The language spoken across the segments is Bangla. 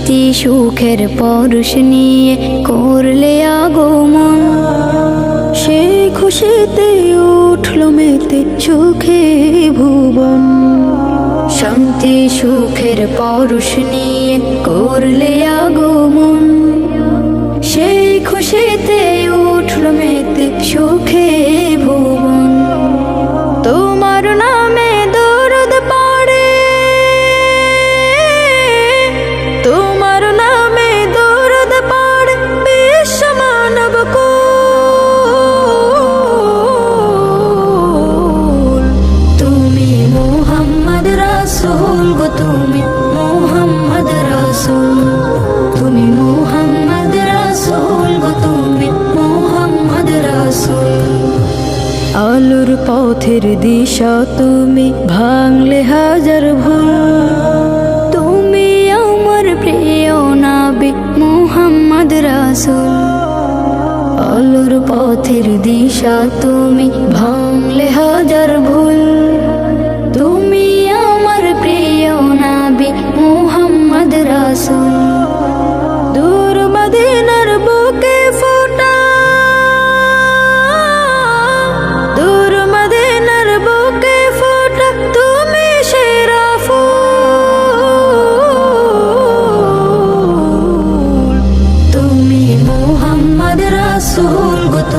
শান্তি সুখের পরশ নিয়ে করলে আগমন। সে খুশিতে উঠল মেতে সুখে ভুবন। শান্তি সুখের পরশ নিয়ে করলে আগমন। সেই খুশিতে আলোর পথের দিশা তুমি ভাঙলে হাজার ভুল। তুমি আমার প্রিয় নাবি মোহাম্মদ রাসুল। আলোর পথের দিশা তুমি ভাঙলে হাজার ভুল। তুমি আমার প্রিয় নাবি মোহাম্মদ রাসুল।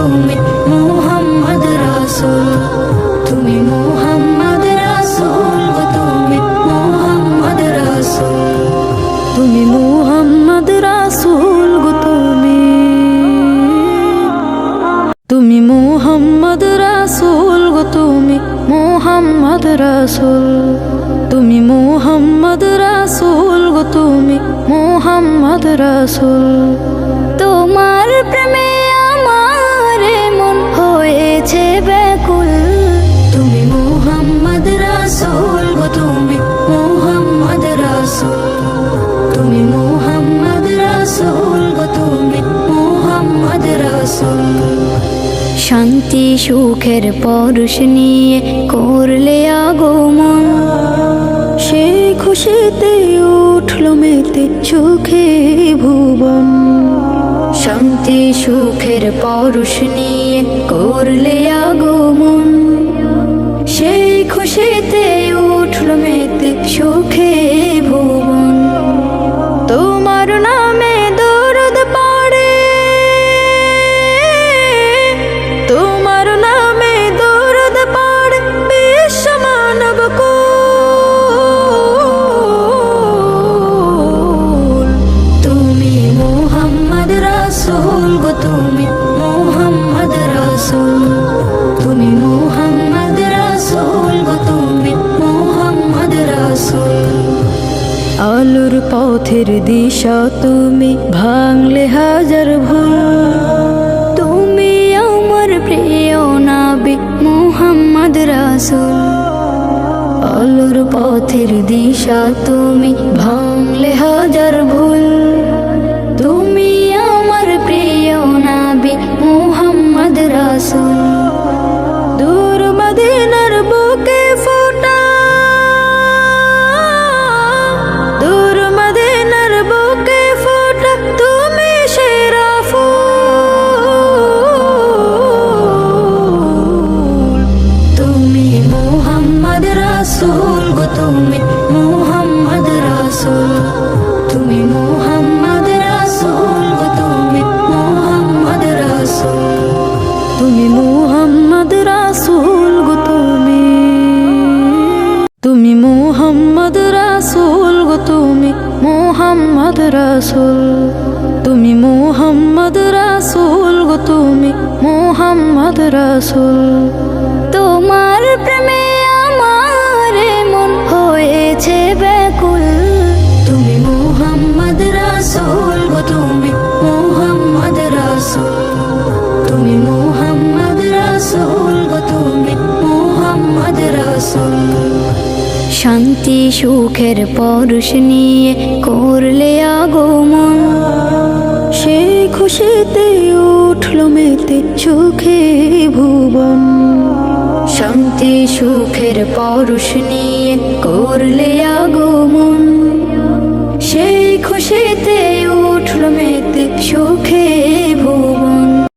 তুমি মোহাম্মদ রাসূল, তুমি মোহাম্মদ রাসূল, তুমি মোহাম্মদ রাসূল, তুমি মোহাম্মদ রাসূল গো তুমি। তুমি মোহাম্মদ রাসূল গো তুমি তুমি মোহাম্মদ রাসূল গো তুমি, মোহাম্মদ রাসূল। শান্তি সুখের পরশ নিয়ে করলে আগমন। সেই খুশিতে উঠল মেতে সুখে ভুবন। শান্তি সুখের পরশ নিয়ে করলে আগমন। সেই খুশিতে উঠল মেতে সুখে তুমি মোহাম্মদ রাসূল। আলোর পথের দিশা তুমি ভাঙলে হাজার ভুল। তুমি আমার প্রিয় নাবি মোহাম্মদ রাসুল। আলোর পথের দিশা তুমি ভাঙলে হাজার ভুল। তুমি আমার প্রিয় নাবি মোহাম্মদ রাসুল। গো তুমি মোহাম্মদ রাসুল। তুমি মোহাম্মদ রাসুল গো তুমি মোহাম্মদ রাসূল। সুখের পরশ নিয়ে করলে আগমন। সেই খুশিতে উঠল মেতে সুখে ভুবন। শান্তি সুখের পরশ নিয়ে করলে আগমন। সেই খুশিতে উঠল মেতে সুখে